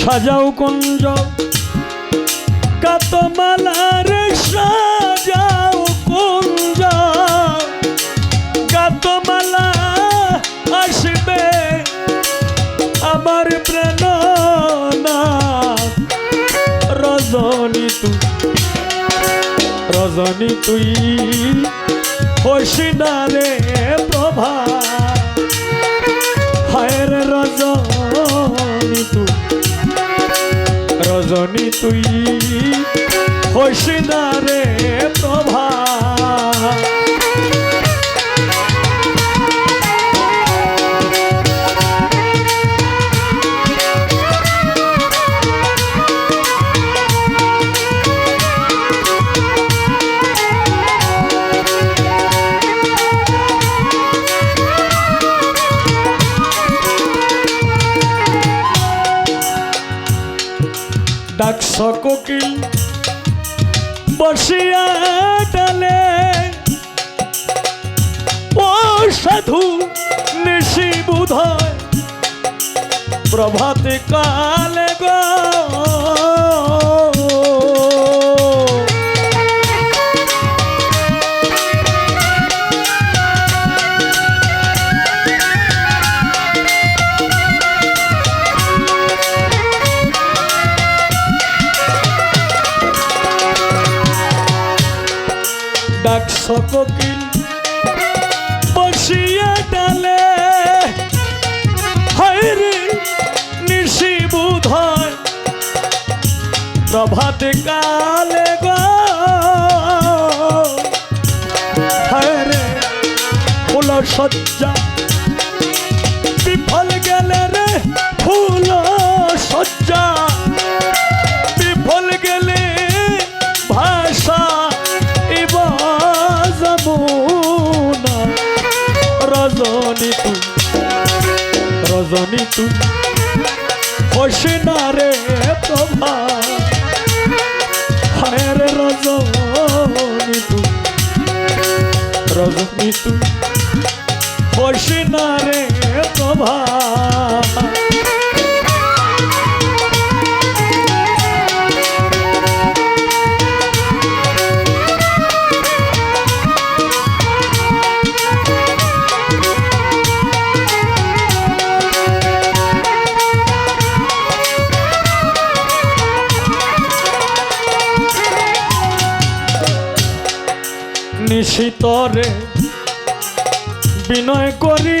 সাজাও কুঞ্জ কাতমালার রজনী তুই হসিনা রে প্রভা। হায়ের রজনী তুই রজনী তুই হসিনা রে প্রভা। কোকিল বসিয়া ডালে। ও সাধু নিশি বুধ প্রভাতে ডাকস কোকিল বসিয়া ডালে। হায়রে নিশি বুধয় প্রভাতে কালে গো। হায়রে ফুল সজ্জা বিফল গেলে রে ফুল রজনী তুই। প্রভা। হায় রে রজনী তুই। হসিনা রে নিশিতরে বিনয় করি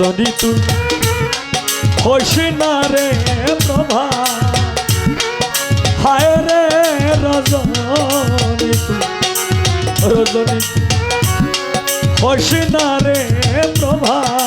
রজনী তুই হসিনা রে প্রভা? হায় রে রজনী তুই রজনী হসিনা রে প্রভা?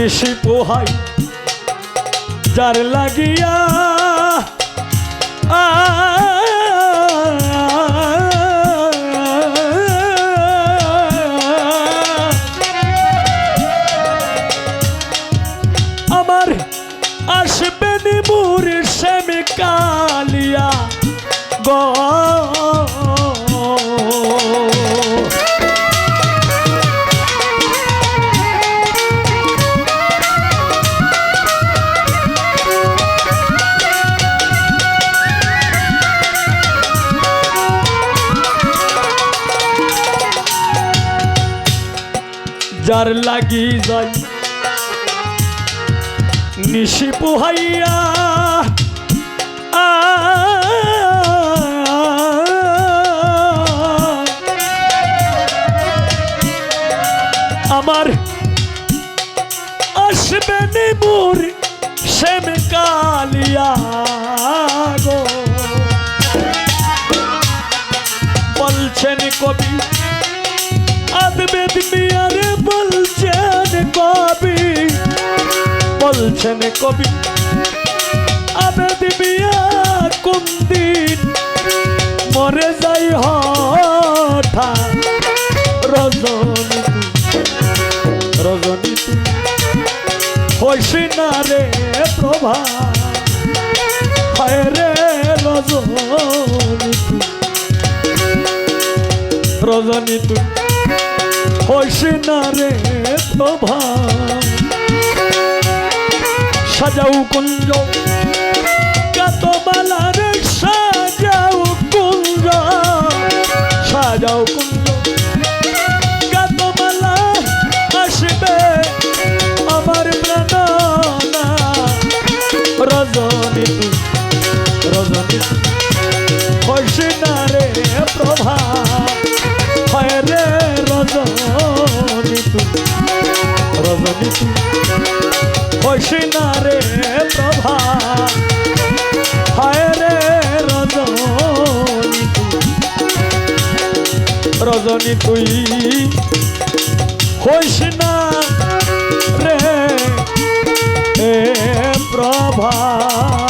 নিশি পোহাই যার লাগিয়া আমার আসবে নিমুর শ্যামে কালিয়া গ যার লাগি যাই। নিশি পোহাইয়া আমার আসবে নিমুর শ্যাম কালিয়া গো। বলছেন কবি মিয়ারে বলছেন কবি বলছেন কবি আবেদ মিয়া কোন দিন মরে যাই হঠাৎ রজনী রজনী তুই না রে প্রভা হায় রে রজনী রজনী তুই হইস না রে প্রভা? সাজাও কুঞ্জ। কাতমালা রে সাজাও কুঞ্জ। সাজাও কুঞ্জ। রে প্রভা। হায় রে রজনী রজনী তুই। হইস না রে প্রভা।